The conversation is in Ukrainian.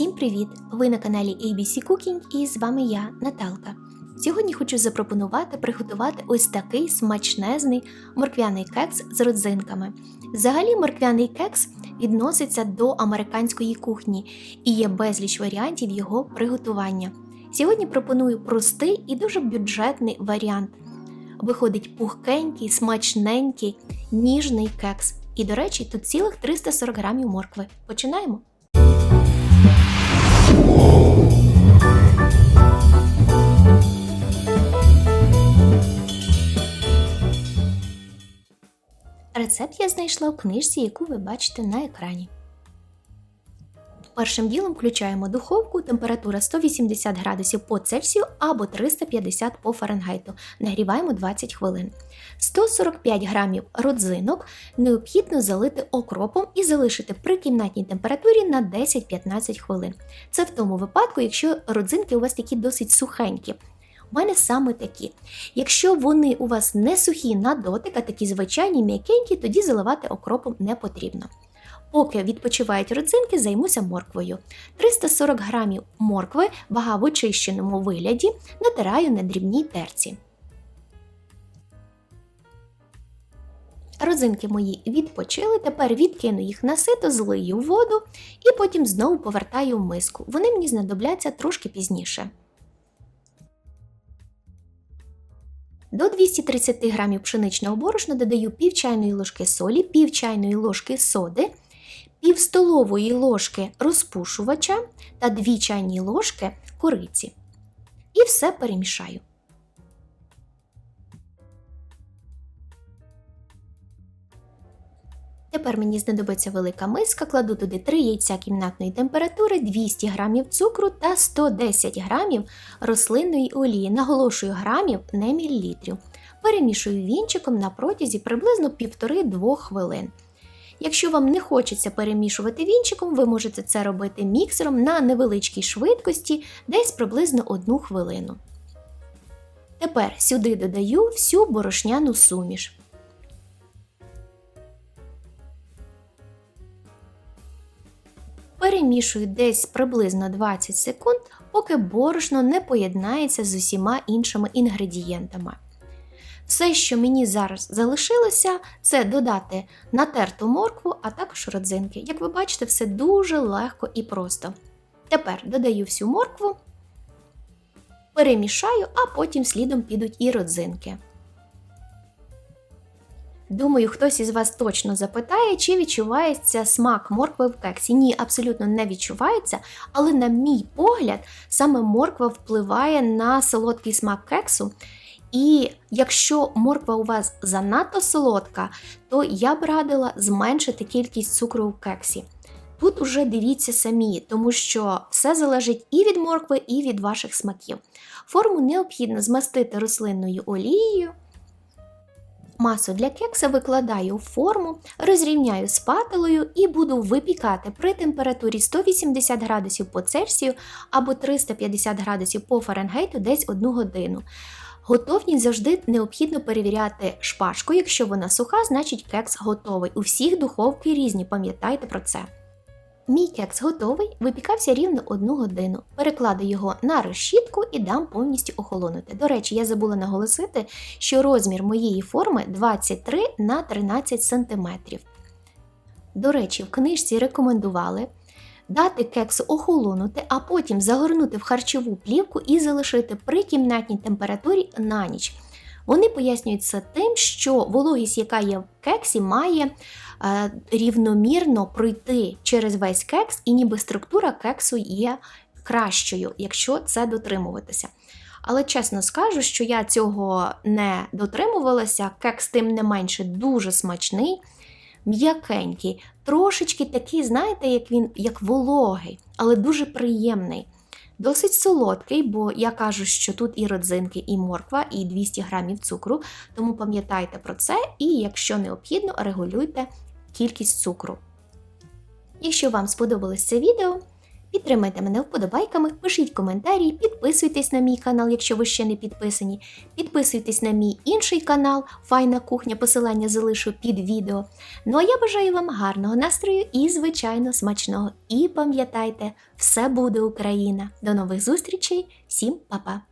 Всім привіт! Ви на каналі ABC Cooking і з вами я, Наталка. Сьогодні хочу запропонувати приготувати ось такий смачнезний морквяний кекс з родзинками. Взагалі, морквяний кекс відноситься до американської кухні і є безліч варіантів його приготування. Сьогодні пропоную простий і дуже бюджетний варіант. Виходить пухкенький, смачненький, ніжний кекс. І, до речі, тут цілих 340 грамів моркви. Починаємо! Рецепт я знайшла в книжці, яку ви бачите на екрані. Першим ділом включаємо духовку, температура 180 градусів по Цельсію або 350 по Фаренгейту. Нагріваємо 20 хвилин. 145 грамів родзинок необхідно залити окропом і залишити при кімнатній температурі на 10-15 хвилин. Це в тому випадку, якщо родзинки у вас такі досить сухенькі. У мене саме такі. Якщо вони у вас не сухі на дотик, а такі звичайні м'якенькі, тоді заливати окропом не потрібно. Поки відпочивають родзинки, займуся морквою. 340 грамів моркви, вага в очищеному вигляді, натираю на дрібній терці. Родзинки мої відпочили, тепер відкину їх на сито, злию воду і потім знову повертаю в миску. Вони мені знадобляться трошки пізніше. До 230 г пшеничного борошна додаю пів чайної ложки солі, пів чайної ложки соди, пів столової ложки розпушувача та 2 чайні ложки кориці. І все перемішаю. Тепер мені знадобиться велика миска, кладу туди 3 яйця кімнатної температури, 200 г цукру та 110 г рослинної олії. Наголошую грамів, не мілілітрів. Перемішую вінчиком на протязі приблизно 1,5-2 хвилин. Якщо вам не хочеться перемішувати вінчиком, ви можете це робити міксером на невеличкій швидкості, десь приблизно 1 хвилину. Тепер сюди додаю всю борошняну суміш. Перемішую десь приблизно 20 секунд, поки борошно не поєднається з усіма іншими інгредієнтами. Все, що мені зараз залишилося, це додати натерту моркву, а також родзинки. Як ви бачите, все дуже легко і просто. Тепер додаю всю моркву, перемішаю, а потім слідом підуть і родзинки. Думаю, хтось із вас точно запитає, чи відчувається смак моркви в кексі. Ні, абсолютно не відчувається, але, на мій погляд, саме морква впливає на солодкий смак кексу. І якщо морква у вас занадто солодка, то я б радила зменшити кількість цукру в кексі. Тут уже дивіться самі, тому що все залежить і від моркви, і від ваших смаків. Форму необхідно змастити рослинною олією. Масу для кекса викладаю в форму, розрівняю спателею і буду випікати при температурі 180 градусів по Цельсію або 350 градусів по Фаренгейту десь 1 годину. Готовність завжди необхідно перевіряти шпажку. Якщо вона суха, значить кекс готовий. У всіх духовки різні, пам'ятайте про це. Мій кекс готовий, випікався рівно одну годину. Перекладу його на розщітку і дам повністю охолонути. До речі, я забула наголосити, що розмір моєї форми 23 на 13 см. До речі, в книжці рекомендували дати кексу охолонути, а потім загорнути в харчову плівку і залишити при кімнатній температурі на ніч. Вони пояснюють це тим, що вологість, яка є в кексі, має рівномірно пройти через весь кекс, і ніби структура кексу є кращою, якщо це дотримуватися. Але чесно скажу, що я цього не дотримувалася, кекс тим не менше дуже смачний, м'якенький, трошечки такий, знаєте, як він як вологий, але дуже приємний. Досить солодкий, бо я кажу, що тут і родзинки, і морква, і 200 грамів цукру, тому пам'ятайте про це і, якщо необхідно, регулюйте кількість цукру. Якщо вам сподобалось це відео, Підтримайте мене вподобайками, пишіть коментарі, підписуйтесь на мій канал, якщо ви ще не підписані. Підписуйтесь на мій інший канал Файна кухня. Посилання залишу під відео. Ну а я бажаю вам гарного настрою і, звичайно, смачного. І пам'ятайте, все буде Україна. До нових зустрічей, всім па-па!